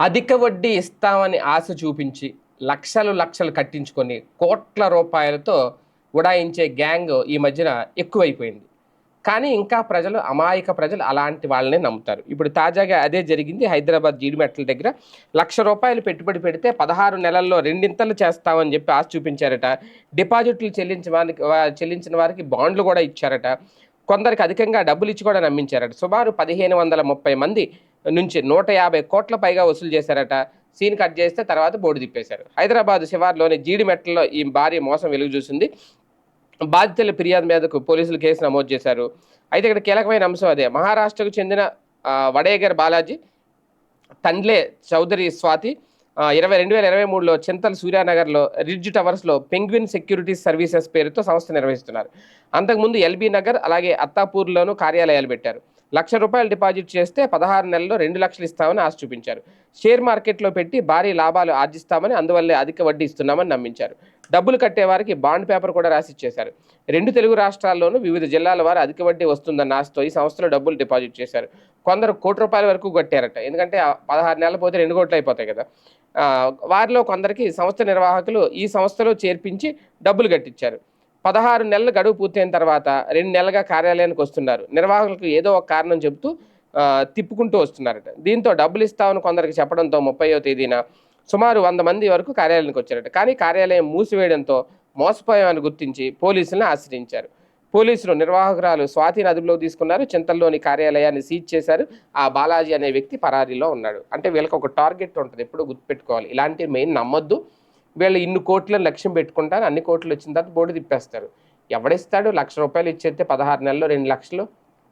అధిక వడ్డీ ఇస్తామని ఆశ చూపించి లక్షలు లక్షలు కట్టించుకొని కోట్ల రూపాయలతో ఉడాయించే గ్యాంగ్ ఈ మధ్యన ఎక్కువైపోయింది. కానీ ఇంకా ప్రజలు అమాయక ప్రజలు అలాంటి వాళ్ళనే నమ్ముతారు. ఇప్పుడు తాజాగా అదే జరిగింది. హైదరాబాద్ జీడిమెట్ల దగ్గర లక్ష రూపాయలు పెట్టుబడి పెడితే పదహారు నెలల్లో రెండింతలు చేస్తామని చెప్పి ఆశ చూపించారట. డిపాజిట్లు చెల్లించిన వారికి చెల్లించిన వారికి బాండ్లు కూడా ఇచ్చారట. కొందరికి అధికంగా డబ్బులు ఇచ్చి కూడా నమ్మించారట. సుమారు పదిహేను వందల ముప్పై మంది నుంచి నూట యాభై కోట్ల పైగా వసూలు చేశారట. సీన్ కట్ చేస్తే తర్వాత బోర్డు తిప్పేశారు. హైదరాబాద్ శివార్లోని జీడిమెట్లలో ఈ భారీ మోసం వెలుగు చూసింది. బాధితుల ఫిర్యాదు మీదకు పోలీసులు కేసు నమోదు చేశారు. అయితే ఇక్కడ కీలకమైన అంశం అదే. మహారాష్ట్రకు చెందిన వడేగర్ బాలాజీ తండ్లే చౌదరి స్వాతి ఇరవై రెండు వేల ఇరవై మూడులో చింతల్ సూర్యానగర్లో రిడ్జ్ టవర్స్లో పెంగ్విన్ సెక్యూరిటీస్ సర్వీసెస్ పేరుతో సంస్థ నిర్వహిస్తున్నారు. అంతకుముందు ఎల్బీ నగర్ అలాగే అత్తాపూర్లోనూ కార్యాలయాలు పెట్టారు. లక్ష రూపాయలు డిపాజిట్ చేస్తే పదహారు నెలల్లో రెండు లక్షలు ఇస్తామని ఆశ చూపించారు. షేర్ మార్కెట్లో పెట్టి భారీ లాభాలు ఆర్జిస్తామని అందువల్లే అధిక వడ్డీ ఇస్తున్నామని నమ్మించారు. డబ్బులు కట్టేవారికి బాండ్ పేపర్ కూడా రాసి ఇచ్చేశారు. రెండు తెలుగు రాష్ట్రాల్లోనూ వివిధ జిల్లాల వారు అధిక వడ్డీ వస్తుందన్న ఆశతో ఈ సంస్థలో డబ్బులు డిపాజిట్ చేశారు. కొందరు కోటి రూపాయల వరకు కట్టారట. ఎందుకంటే ఆ పదహారు నెలలు పోతే రెండు కోట్లు అయిపోతాయి కదా. వారిలో కొందరికి సంస్థ నిర్వాహకులు ఈ సంస్థలో చేర్పించి డబ్బులు కట్టించారు. పదహారు నెలలు గడువు పూర్తయిన తర్వాత రెండు నెలలుగా కార్యాలయానికి వస్తున్నారు. నిర్వాహకులకు ఏదో ఒక కారణం చెబుతూ తిప్పుకుంటూ వస్తున్నారట. దీంతో డబ్బులు ఇస్తామని కొందరికి చెప్పడంతో ముప్పయో తేదీన సుమారు వంద మంది వరకు కార్యాలయానికి వచ్చారట. కానీ కార్యాలయం మూసివేయడంతో మోసపోయామని గుర్తించి పోలీసులను ఆశ్రయించారు. పోలీసులు నిర్వాహకురాలు స్వాతిని అదుపులోకి తీసుకున్నారు. చింతల్లోని కార్యాలయాన్ని సీజ్ చేశారు. ఆ బాలాజీ అనే వ్యక్తి పరారీలో ఉన్నాడు. అంటే వీళ్ళకి ఒక టార్గెట్ ఉంటుంది. ఎప్పుడు గుర్తుపెట్టుకోవాలి. ఇలాంటి మెయిన్ నమ్మొద్దు. వీళ్ళు ఇన్ని కోట్లను లక్ష్యం పెట్టుకుంటారు అన్ని కోట్లు వచ్చిన తర్వాత బోర్డు తిప్పేస్తారు. ఎవడిస్తాడు? లక్ష రూపాయలు ఇచ్చేస్తే పదహారు నెలల్లో రెండు లక్షలు.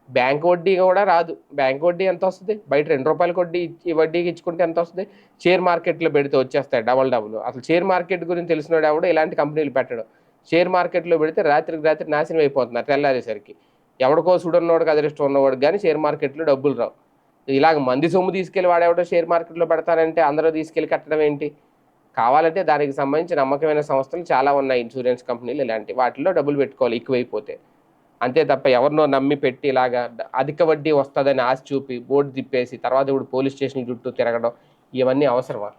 బ్యాంక్ వడ్డీ కూడా రాదు. బ్యాంక్ వడ్డీ ఎంత వస్తుంది? బయట రెండు రూపాయలకి వడ్డీ వడ్డీకి ఇచ్చుకుంటే ఎంత వస్తుంది? షేర్ మార్కెట్లో పెడితే వచ్చేస్తాయి డబల్ డబుల్. అసలు షేర్ మార్కెట్ గురించి తెలిసినోడు ఎవడు ఇలాంటి కంపెనీలు పెట్టడం. షేర్ మార్కెట్లో పెడితే రాత్రికి రాత్రి నాశనం అయిపోతున్నారు తెల్లారేసరికి. ఎవడికో సుడున్నోడికి అదృష్టం ఉన్నవాడు కానీ షేర్ మార్కెట్లో డబ్బులు రావు. ఇలాగ మంది సొమ్ము తీసుకెళ్ళి వాడెవడో షేర్ మార్కెట్లో పెడతానంటే అందరూ తీసుకెళ్ళి కట్టడం ఏంటి? కావాలంటే దానికి సంబంధించి నమ్మకమైన సంస్థలు చాలా ఉన్నాయి ఇన్సూరెన్స్ కంపెనీలు ఇలాంటి. వాటిలో డబ్బులు పెట్టుకోవాలి ఎక్కువైపోతే. అంతే తప్ప ఎవరినో నమ్మి పెట్టి ఇలాగా అధిక వడ్డీ వస్తుందని ఆశ చూపి బోర్డు తిప్పేసి తర్వాత ఇప్పుడు పోలీస్ స్టేషన్ చుట్టూ తిరగడం ఇవన్నీ అవసరమా?